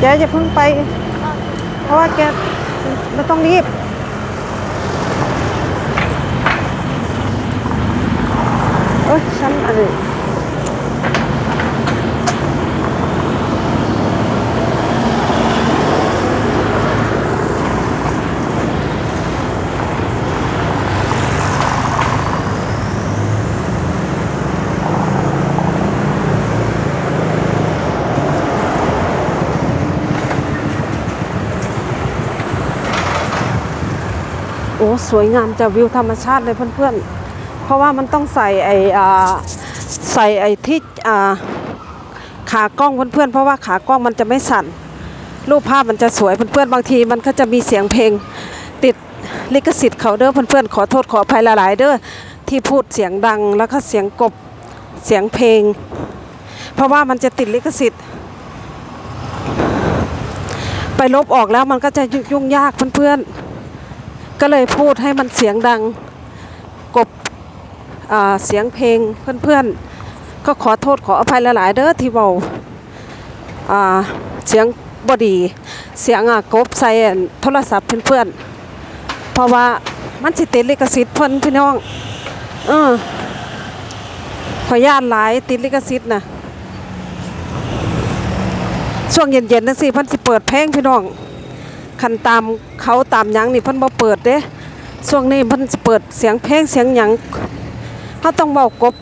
แกจะเพิ่งไป เพราะว่าแกเราต้องรีบเอ้ยฉันอะไร โอ้สวยงามจากวิวธรรมชาติเลยเพื่อนๆ เพราะว่ามันต้องใส่ไอ้ใส่ไอ้ที่ขากล้องเพื่อนๆ เพราะว่าขากล้องมันจะไม่สั่น รูปภาพมันจะสวยเพื่อนๆ บางทีมันก็จะมีเสียงเพลงติดลิขสิทธิ์เขาเด้อเพื่อนๆ ขอโทษขออภัยหลายๆเด้อที่พูดเสียงดังแล้วก็เสียงกบเสียงเพลง เพราะว่ามันจะติดลิขสิทธิ์ ไปลบออกแล้วมันก็จะยุ่งยากเพื่อนๆ ก็เลยพูดให้มันเสียงดังกบเสียงเพลงเพื่อนๆ ก็ขอโทษขออภัยหลายๆเด้อที่เบาอ่าเสียงบอดี เสียงอะกบใส่โทรศัพท์เพื่อนๆ เพราะว่ามันสิติดลิขสิทธิ์เพิ่อนพี่น้อง เออขอญาตหลายติดลิขสิทธิ์นะช่วงเย็นๆจังซี่เพิ่นสิเปิดเพลงพี่น้อง คันตามเขาตามยังนี่เพิ่นบ่เปิดเด้ช่วงนี้เพิ่นเปิดเสียงเพลงเสียงหยังเฮาต้องเว้ากบ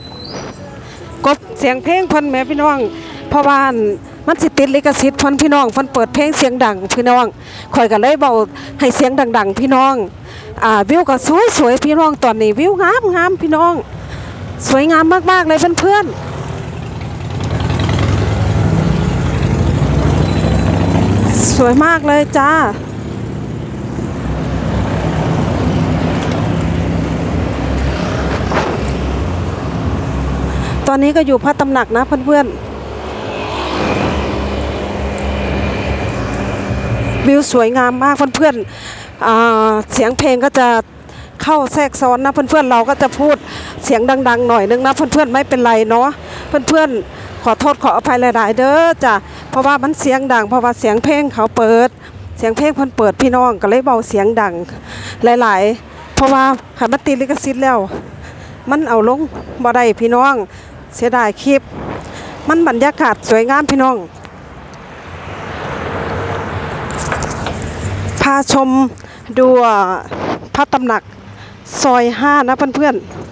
กบเสียงเพลงเพิ่นแม่พี่น้องเพราะว่านมันสิติดลิขสิทธิ์เพิ่นพี่น้องเพิ่นเปิดเพลงเสียงดังพี่น้องข่อยก็เลยเว้าให้เสียงดัง ๆ พี่น้องอ่าวิวก็สวยๆพี่น้องตอนนี้วิวงามงามพี่น้อง สวยงามมากๆเลยเพื่อนๆ สวยมากเลยจ้า ตอนนี้ก็อยู่พระตำหนักนะเพื่อนๆ วิวสวยงามมากเพื่อนๆอ่าเสียงเพลงก็จะเข้าแทรกซ้อนนะเพื่อนๆ เราก็จะพูดเสียงดัง ๆ หน่อยนึงนะเพื่อนๆ ไม่เป็นไรเนาะเพื่อนๆ ขอโทษขออภัยหลาย ๆ เด้อจ้ะ ราะว่ามันเสียงดัง เพราะว่าเสียงเพลงเขาเปิด เสียงเพลงเพิ่นเปิดพี่น้องก็เลยเบาเสียงดังหลาย ๆ เพราะว่าขันมาตีลิขสิทธิ์แล้ว มันเอาลงบ่ได้พี่น้องเสียดายคลิป มันบรรยากาศสวยงามพี่น้องพาชมดูพระตำหนักซอยห้านะเพื่อนๆ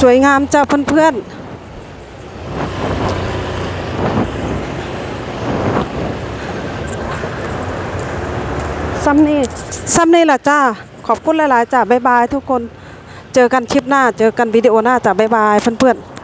สวยงามจ้าเพื่อนๆซ้ำนี่ซ้ำนี่แหละจ้า ขอบคุณหลาย ๆ จ้าบ๊ายบายทุกคน เจอกันคลิปหน้า เจอกันวิดีโอหน้าจ้าบ๊ายบายเพื่อน ๆ